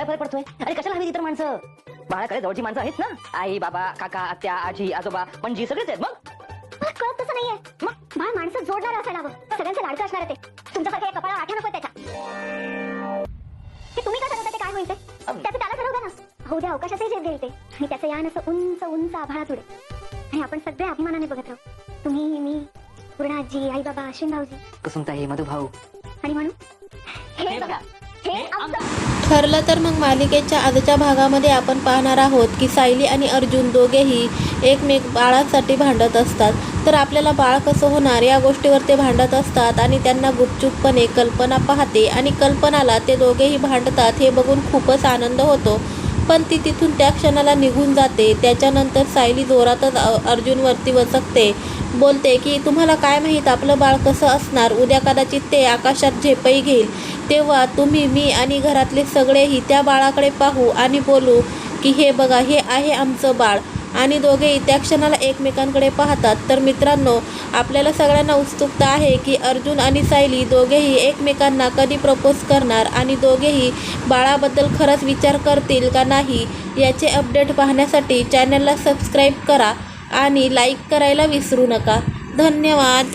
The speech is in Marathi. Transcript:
काय फरक पडतोय? अरे कशाला हवी इतर माणसं? बाळाकडे जवळची माणसं आहेत ना? आई बाबा काका आत्या आजी आजोबा पणजी सगळेच आहेत मग? मला कळत तसं नाहीये. मग बाळ माणसं जोडणार असायला हवं सगळ्यांचं लाडकं असणार ते. तुमच्यासारखे एक कपाळावर आठ्या नको त्याच्या. तुम्ही काय ठरवता ते काय होईल ते त्याचं त्याला ठरवू द्या ना हो द्या अवकाशातही जेव घेईल ते. आणि त्याचं यान असं उंच उंच आभाळात उडे. आणि आपण सगळे अभिमानाने बघत राहू. तुम्ही मी पूर्ण आजी आई बाबा अश्विन भाऊजी कुसुमताई मधु भाऊ आणि म्हणून हे बघा हे आमचं ठरलं तर मग मालिकेच्या आजच्या भागामध्ये आपण पाहणार आहोत की सायली आणि अर्जुन दोघेही एकमेक बाळासाठी भांडत असतात. तर आपल्याला बाळ कसं होणार या गोष्टीवर ते भांडत असतात आणि त्यांना गुपचूपपणे कल्पना पाहते आणि कल्पनाला ते दोघेही भांडतात हे बघून खूपच आनंद होतो. पण ती तिथून त्या क्षणाला निघून जाते. त्याच्यानंतर सायली जोरातच अर्जुनवरती वचकते बोलते की तुम्हाला काय माहीत? आपलं बाळ कसं असणार? उद्या कदाचित ते आकाशात झेपही घेईल. तेव्हा तुम्ही मी आणि घरातले सगळेही त्या बाळाकडे पाहू आणि बोलू की हे बघा हे आहे आमचं बाळ. आणि दोघेही त्या क्षणाला एकमेकांकडे पाहतात. तर मित्रांनो आपल्याला सगळ्यांना उत्सुकता आहे की अर्जुन आणि सायली दोघेही एकमेकांना कधी प्रपोज करणार आणि दोघेही बाळाबद्दल खरंच विचार करतील का नाही याचे अपडेट पाहण्यासाठी चॅनलला सबस्क्राईब करा आणि लाईक करायला विसरू नका. धन्यवाद.